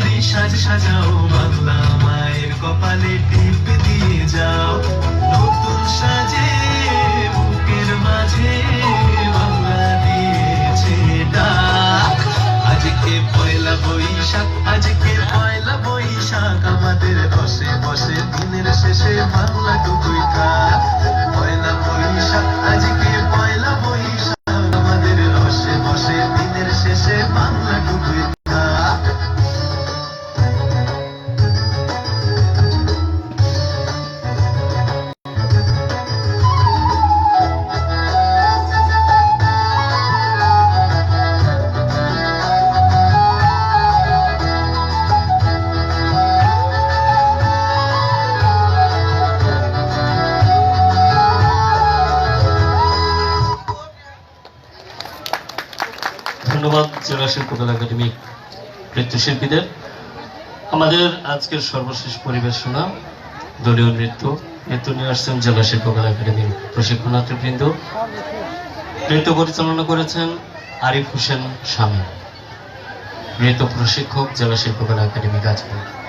এলে সাজ সাজাও বাংলা মায়ের কপালে টিপ দিয়ে যাও। নতুন সাজে শিল্পকলা একাডেমি নৃত্যশিল্পীদের। আমাদের আজকের সর্বশেষ পরিবেশনা, দলীয় নৃত্য। নৃত্য নিয়ে আসছেন জেলা শিল্পকলা একাডেমির প্রশিক্ষণার্থীবৃন্দ নৃত্য পরিচালনা করেছেন আরিফ হোসেন স্বামী। নৃত্য প্রশিক্ষক জেলা শিল্পকলা একাডেমি গাজীপুর।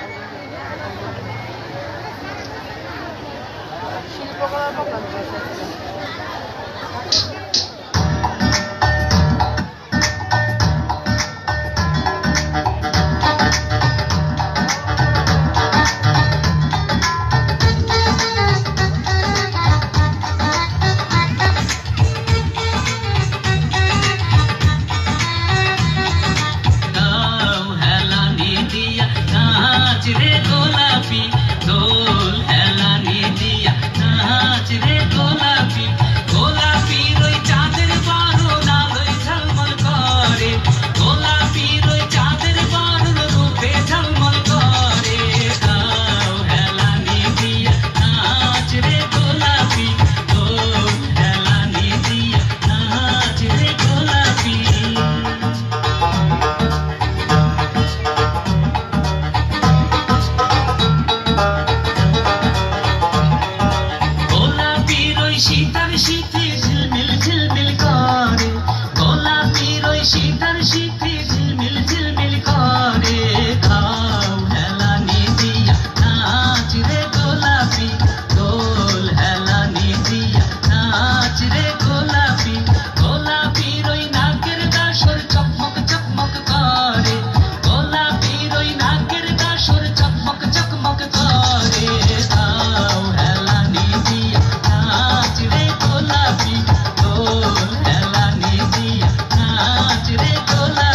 করে তোলা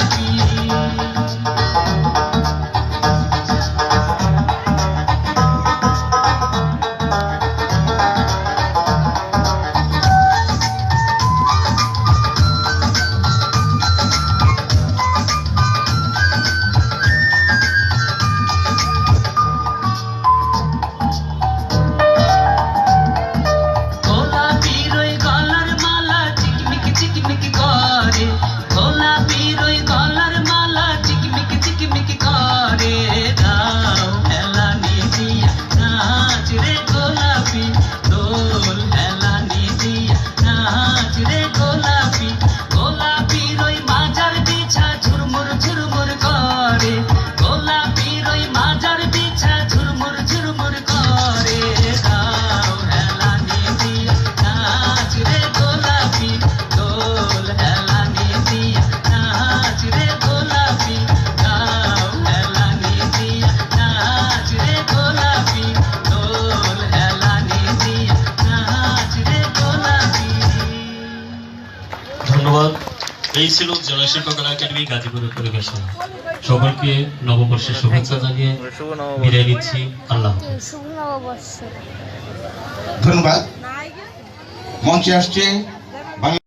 এই ছিল জেলা শিল্পকলা একাডেমি গাজীপুরের পরিবেশন সবাইকে নববর্ষের শুভেচ্ছা জানিয়ে বিদায় নিচ্ছি। আল্লাহ ধন্যবাদ। মঞ্চে আসছে